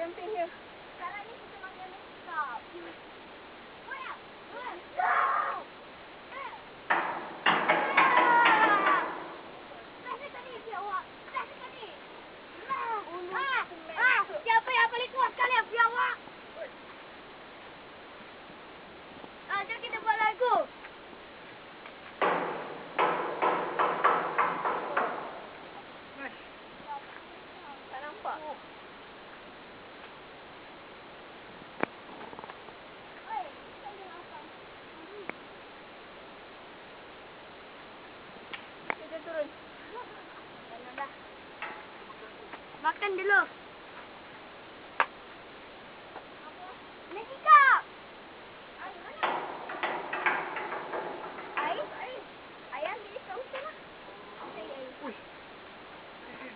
Jumping here. Sekarang ni kita panggil stop. Go out. Makan dulu.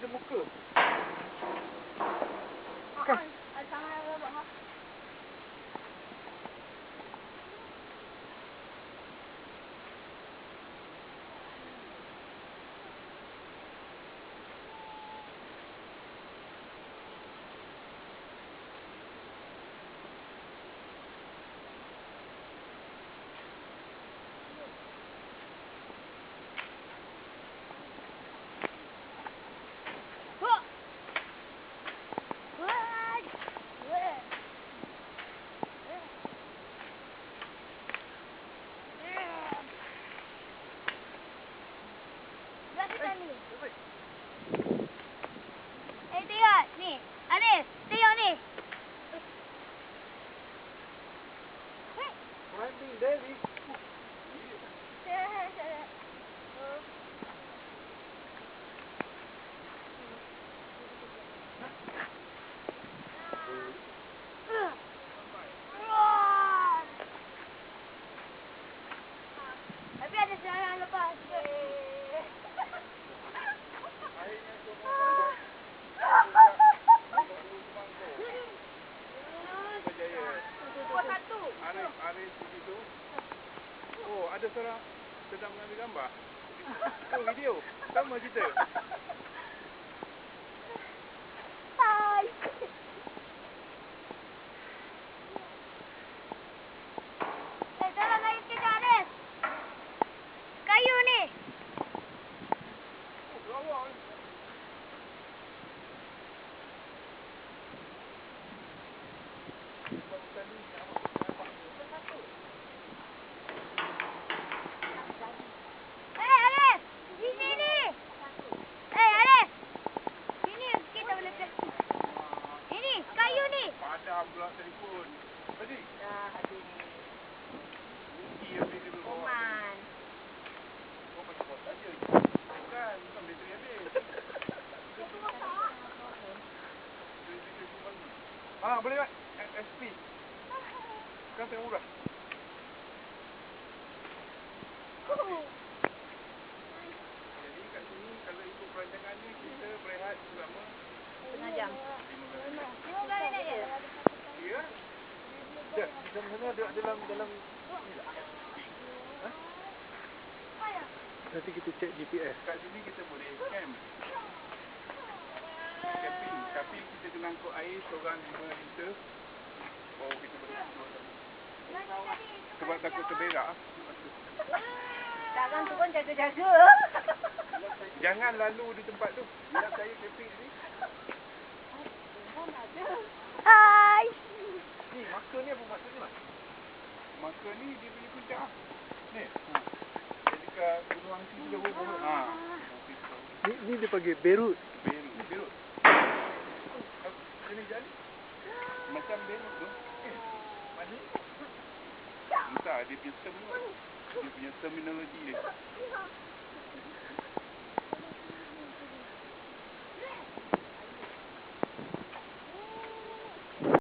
Muka. Kan? Sama apa ha? Wah! Wah! Wah! Belah kita ni. Eh, tengok. Ni. Alif, tengok ni. Weh. Finding Daddy. Tapi ada seorang lepas. Buat satu. Arif, Arif tu. Oh, ada seorang sedang mengambil gambar. Oh, video. Sama cerita. Hai. Eh, tolong kayu kita, Arif. Kayu ni. Oh, lawa ni. Eh, Arif. Sini ni. Eh, Arif. Sini kita boleh praktis. Ini, kayu ni. Padam pula telefon. Tadi. Dah ada ni. Rugi habis dia bawa. Oman. Oh, macam kau saja. Bukan, bukan bateri habis. Ah, boleh tak? SP. Kan tengah murah. Jadi kat sini kalau ikut perancangan ni kita berehat selama Setengah jam. Dalam sana ada dalam dalam Nanti kita cek GPS. Kat sini kita boleh camp. Camping. Tapi kita kena angkut air seorang 5 liter. Oh, kita boleh keluar sana. Sebab takut terberak. Takkan tu pun jaga-jaga. Jangan lalu di tempat tu. Bila saya camping ni. Hai. Ni, marker ni apa maksudnya? Mak? Marker ni dia punya puncak. Ni. Ha. Jadi kat Gunung Angsi tu buruk. Ha. Ni, ni dia panggil Beirut. Beirut. Beirut. Sini jalan. Macam Beirut tu. Eh, mana? Entah, dia punya term tu. Dia punya terminologi dia.